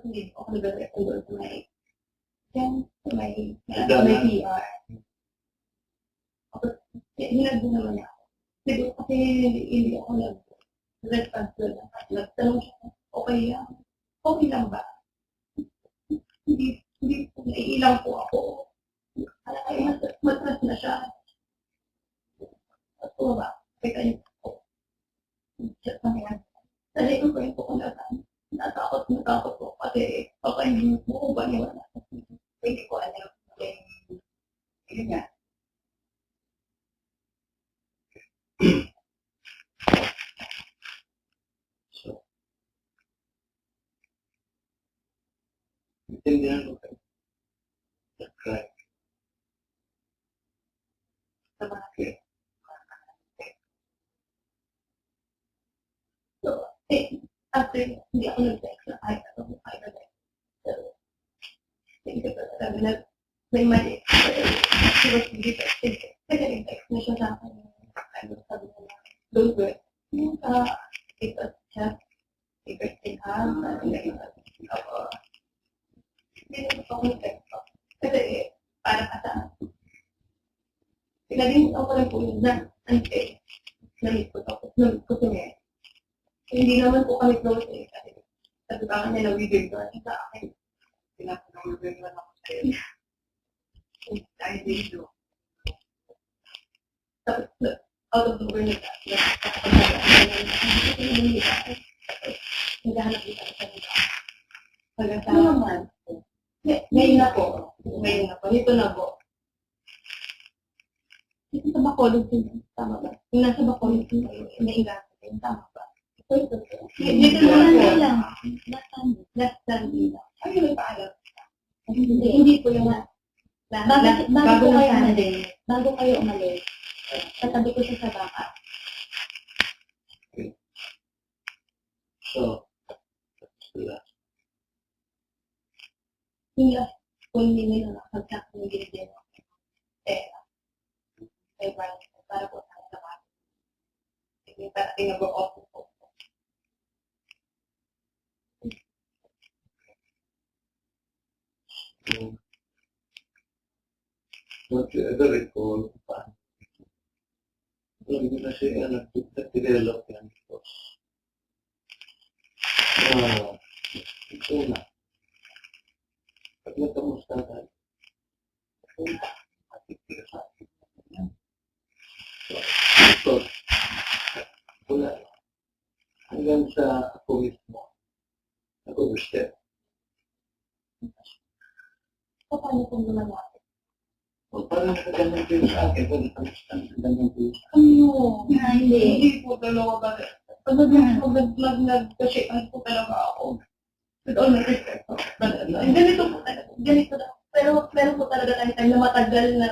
Hindi ako doon sa may, yan, sa may, sa Dama. may PR. Tapos, hinag din naman ako. Kasi, kasi hindi, ako nag-response doon. Nagtanong siya, okay lang. Okay lang ba? Hindi, hindi po, naiilang po ako. Alam kayo, matras, na siya. At ba? Kaya kayo po. Chat na yan. Dali ko kayo po kung nasan. Natakot, natakot po. Kasi, baka hindi mo ba niya wala. Hindi ko alam. Eh, Yun nga. So, intindihan ko kayo. Sa mga Okay. So, eh, after, hindi ako nag-text na kahit ano, kahit ano. So, you for sabi na, may mali. Was really texted. Kasi nag-text na siya sa akin. Ano, sabi niya, don't do it. Yung sa, ito, siya, favorite thing ha, sabi niya, ito. Ako, hindi na ako nag-text ko. Kasi, para ka sa, Pinaging ako po yun na, ante, namit ko tapos namit ko siya. Hindi naman po kami eh. Kasi sabi ba niya na bibig ko sa akin. Pinapagawin lang ako sa'yo. Dahil dito. Tapos, out of the world na na Naghahanap dito ako sa nila. Hanggang sa... Ano naman? Ngay- Ngayon na po. Ngayon na po. Nito na po. Dito sa Bacolod din. Tama ba? Yung nasa Bacolod din din. Tama? Ito, ito. Dito po. lang. Last time. Ay, may paalam. Hindi. Hindi po yung. Bago, bago, na kayo umalis, bago kayo umalis, katabi ko siya sa. So. Yung last po hindi nakapagkakang binigyan ng pera. Kay Brian, para po sa lahat. Sige, para pinag-o-office po. So, don't you ever recall paano? Alam mo na siya, nag-develop yan because ah, ito na. Pag nagkamusta ka, ito na, matitira sa akin. Yan. So, ito, wala. Hanggang sa ako mismo, nag-overstep. So, paano kung gumawa? O parang nakaganyan ko yung sa akin, nakamusta nakaganyan ko yung sa Ano? Ah, hindi. Hindi po talaga ba? Pag nag nag nag nag kasi ano po talaga ako. With all my respect po. Uh, ganito po talaga. Ganito na. Pero meron po talaga tayo time na matagal na.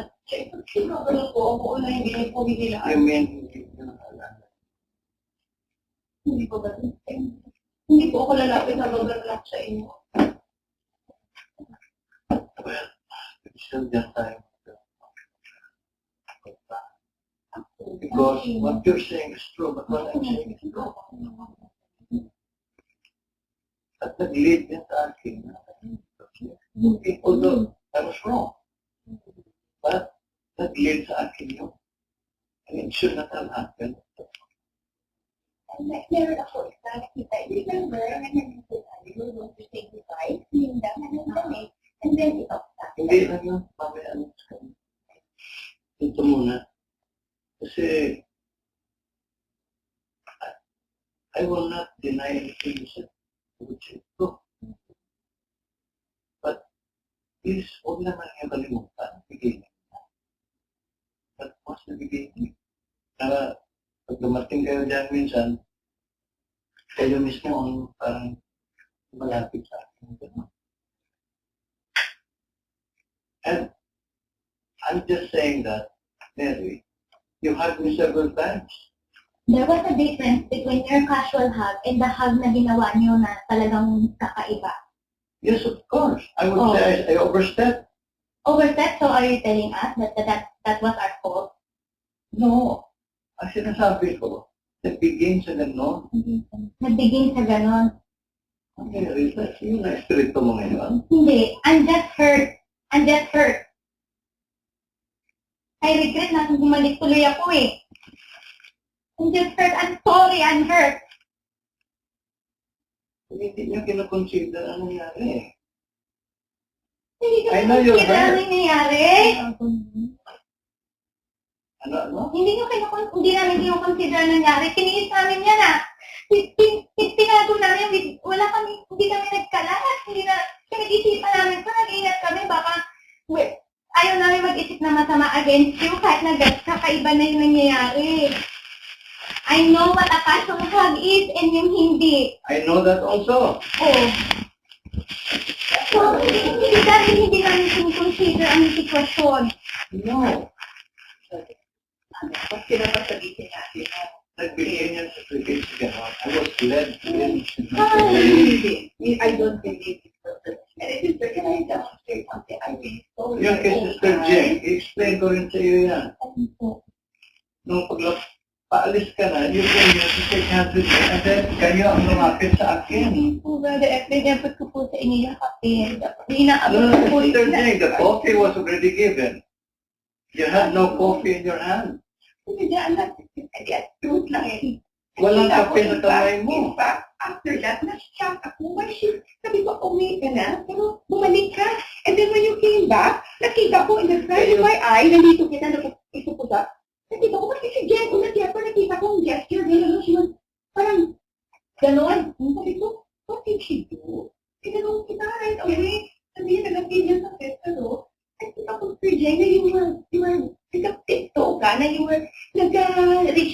Siguro ganun po ako na hindi niyo po hinila. You mean, hindi ko nakaalala. Hindi po ba? Hindi po ako lalapit na mag-relax sa inyo. Well, still just time. Because what you're saying is true, but what I'm saying is wrong. At nag-lead din sa akin. Okay, although I was wrong. But nag-lead sa akin yun. And it should not have happened. And like, meron ako isa, nakita, remember, nangyari ko tayo, we were going to say goodbye, yung dam, and then eh, and then ito, Hindi yun, mamaya ano. Ito muna. Kasi, I, will not deny anything you said, which is true. But, please, huwag naman yung kalimutan, beginning. But what's the beginning? Para, pag dumating kayo dyan minsan, kayo mismo ang parang malapit sa akin. Ganun. And I'm just saying that, Mary, you hugged me several times. There was a difference between your casual hug and the hug na ginawa niyo na talagang kakaiba. Yes, of course. I would Oh. say I, I overstepped. Overstep, so are you telling us that that, that, that was our fault? No. Ang sinasabi ko, nag-begin sa ganon. Nagbiging sa ganon. Okay, Rita, yung na-espiritu mo ngayon. Hindi. I'm just hurt. I'm just hurt. I regret na kung bumalik tuloy ako eh. I'm just hurt. I'm sorry. I'm hurt. Hindi niyo kinoconsider ang nangyari eh. Hindi ko I know you're nakikita ang hurt. nangyayari. Ano, ano? Hindi nyo kinukon, hindi namin kinukonsider ang nangyari. Tiniis namin yan ah. Tin- tin- tin- Tinago namin, wala kami, hindi kami nagkalat. Hindi na, pinag-isipan namin pa, nag-ingat kami, baka, we- ayaw namin mag-isip na masama against you kahit na kakaiba na yung nangyayari. I know what a passion hug is and yung hindi. I know that also. Oh. So, hindi, dahil hindi namin kinikonsider ang sitwasyon. No. Ano, mas pinapasabihin natin na Nagbigay niya sa sacrifice ka. I was led to him. I don't believe it. And it is can I demonstrate something? I really so Yung kay Sister Jane, i-explain ko rin sa iyo yan. Nung pag paalis ka na, you came here to take hands with me, and then kayo ang lumapit sa akin. Po, brother, eh, pinapot ko po sa inyo. Hindi No, inaabot ko po Sister. Jane, the coffee was already given. You had no coffee in your hand. Hindi, anak, I get truth lang eh. Walang kape na fact- mo. In fact, after that, na-shock ako. Why she, sabi ko, uwi ka na, pero bumalik ka. And then when you came back, nakita ko in the side of my eye, nandito kita, ito po sa, nakita ko, kasi si Jen, una siya, pero nakita ko ang gesture, gano'n, she was, parang, gano'n. Sabi ko, what did she do? Tinanong kita right away. Sabi niya, nag-appeal niya sa pero, nakita ko, Sir Jen, na you were, you were, nagka-tiptoe ka, na you were,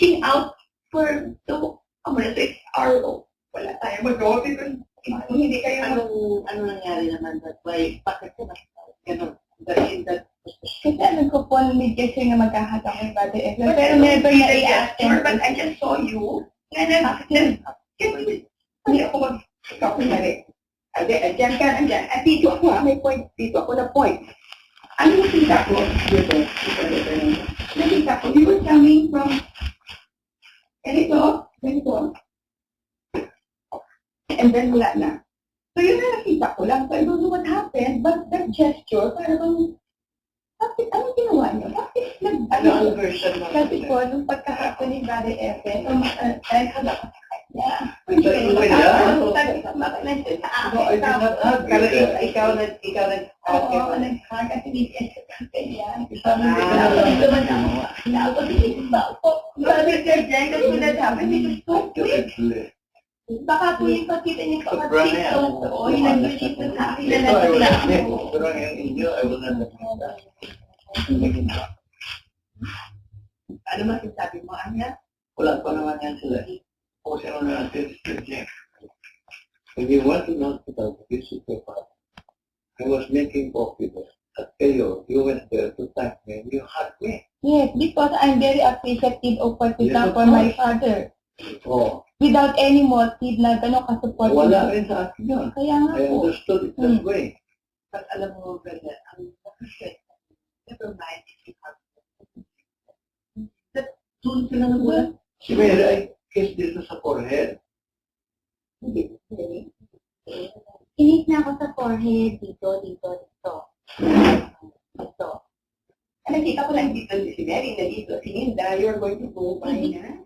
nag-reaching out for the I'm gonna say RO. Wala tayo magawa because kung hindi kayo. Anong, ano nangyari naman that why, bakit ka na ganun, that in that Kasi alam ko po, mid-gesture na magkahag ako yung brother Efren. Pero never na i-ask Sure, but I just saw you. Nga na, na, hindi ako mag... Ikaw kunwari. Ade, andyan ka, andyan. At dito ako, ah, may point. Dito ako na point. Ano nakita ko? Dito, dito, dito, dito. Nakita ko, you were coming from... Ganito, ganito. And then wala na. So yun na nakita ko lang. So I don't know what happened, but that gesture, parang, bakit, ano ginawa niyo? Bakit nag, Ano ang version mo? Kasi po, nung pagkahapon ni brother Efren, dahil hag ako sa kanya. Sabi mo kaya? Sabi ko, bakit nandiyan sa akin? No, I did not hug. Pero ikaw, ikaw nag, ikaw nag, Oo, nag-hug at hindi sa kanya. Sabi Ah, kaya? Naman ako. Hindi ba ako? Sabi Sir kasi wala sabi, so quick. Baka po yung pagkita niyo oo, yung nag-release na sa akin na pero yung inyo, I will not admit that. Ano masasabi mo, Anya? Wala pa naman yan sila. O sino na natin, Jane. When you went to the hospital to visit your father, I was making coffee. Kayo, you went there to thank me, you hugged me. Yes, because I'm very appreciative of what of for my father. Oh, Without any motive na gano'n ka-support. wala rin sa akin yun. Kaya nga I po. understood it that Hmm. way. But alam mo, brother, ang bakit, never mind if you have that doon na wala. Si Mary, I kissed dito sa forehead. Hindi, hindi. Inis na ako sa forehead, dito, dito, dito. Dito. Nakita ko lang dito si Mary na dito, si Linda, you're going to go by na.